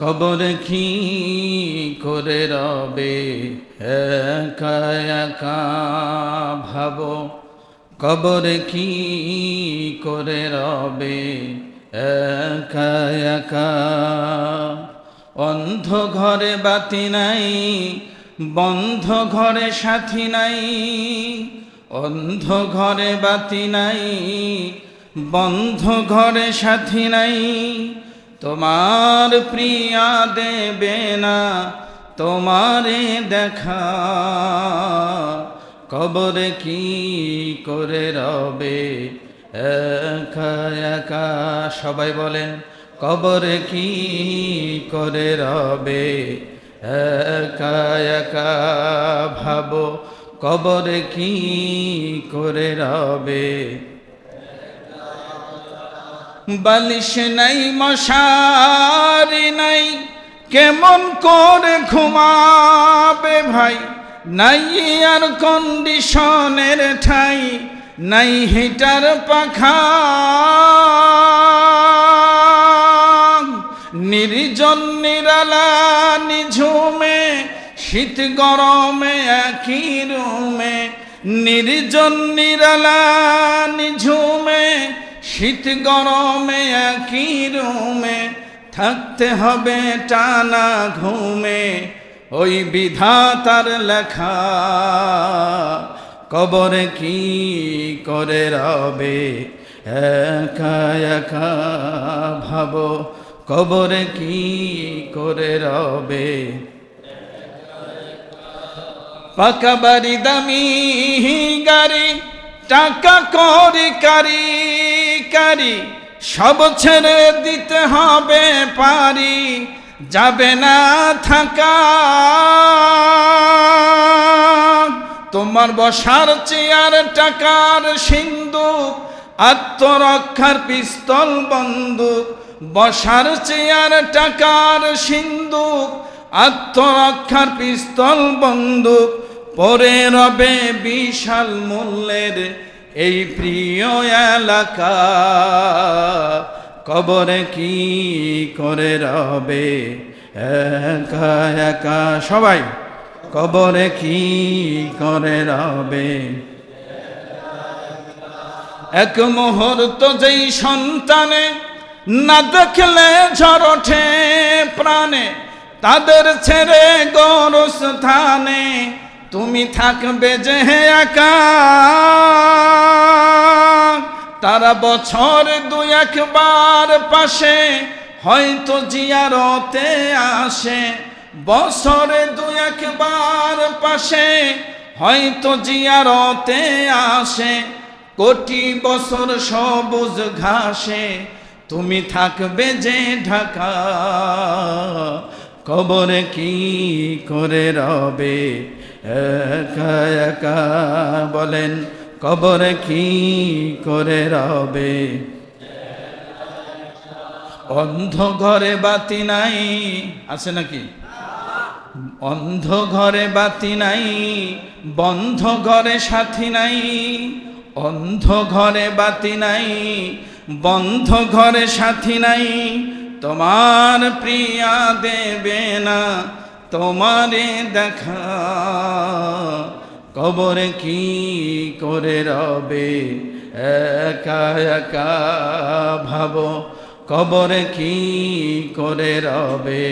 কবর কি করে রবে? একা একা ভাবো। কবর কি করে রবে? একা একা। অন্ধ ঘরে বাতি নাই, বন্ধ ঘরে সাথী নাই। অন্ধ ঘরে বাতি নাই, বন্ধ ঘরে সাথী নাই। তোমার প্রিয়া দেবে না, তোমারে দেখা। কবরে কি করে রবে? একা সবাই বলেন, কবরে কি করে রবে? একা একা ভাবো, কবরে কি করে রবে? বালিশ নাই, মশারি নাই, কেমন করে ঘুমাবে ভাই? নাই আর কন্ডিশনের ঠাই, নাই হিটার পাখা। নির্জন নিরালা নিঝুমে, শীত গরমে একই রুমে। নির্জন নিরালা নিঝুমে শীত গরমে একই রুমে থাকতে হবে টানা ঘুমে। ওই বিধাতার লেখা, কবরে কি করে রবে? একা একা ভাবো, কবরে কি করে রবে? পাকা বাড়ি দামি গাড়ি, টাকা করি কারি। কারি সব ছেড়ে দিতে হবে পারি, যাবে না থাকা। তোমার বসার চেয়ার টাকার সিন্ধুক আত্মরক্ষার পিস্তল বন্দুক, বসার চেয়ার টাকার সিন্ধুক আত্মরক্ষার পিস্তল বন্দুক, পরে রবে বিশাল মূল্যের এই প্রিয় এলাকা, কবরে কি করে রবে? একা একা, সবাই, কবরে কি করে রবে? এক মুহূর্ত যেই সন্তানে না দেখলে ঝড় ওঠে প্রাণে, তাদের ছেড়ে গরস্থানে তুমি থাকবে যে একা, তারা বছর দু একবার পাশে, হয়তো জিয়ারতে আসে। বছরে দু একবার পাশে, হয়তো জিয়ারতে আসে। কোটি বছর সবুজ ঘাসে, তুমি থাকবে যে ঢাকা। কবরে কি করে রবে? একা বলেন, কবরে কি করে রবে? অন্ধ ঘরে বাতি নাই, আছে নাকি? অন্ধ ঘরে বাতি নাই বন্ধ ঘরে সাথী নাই অন্ধ ঘরে বাতি নাই বন্ধ ঘরে সাথী নাই তোমার প্রিয়া দেবে না, তোমারে দেখা। কবর কি করে রবে? একা একা ভাবো, কবর কি করে রবে?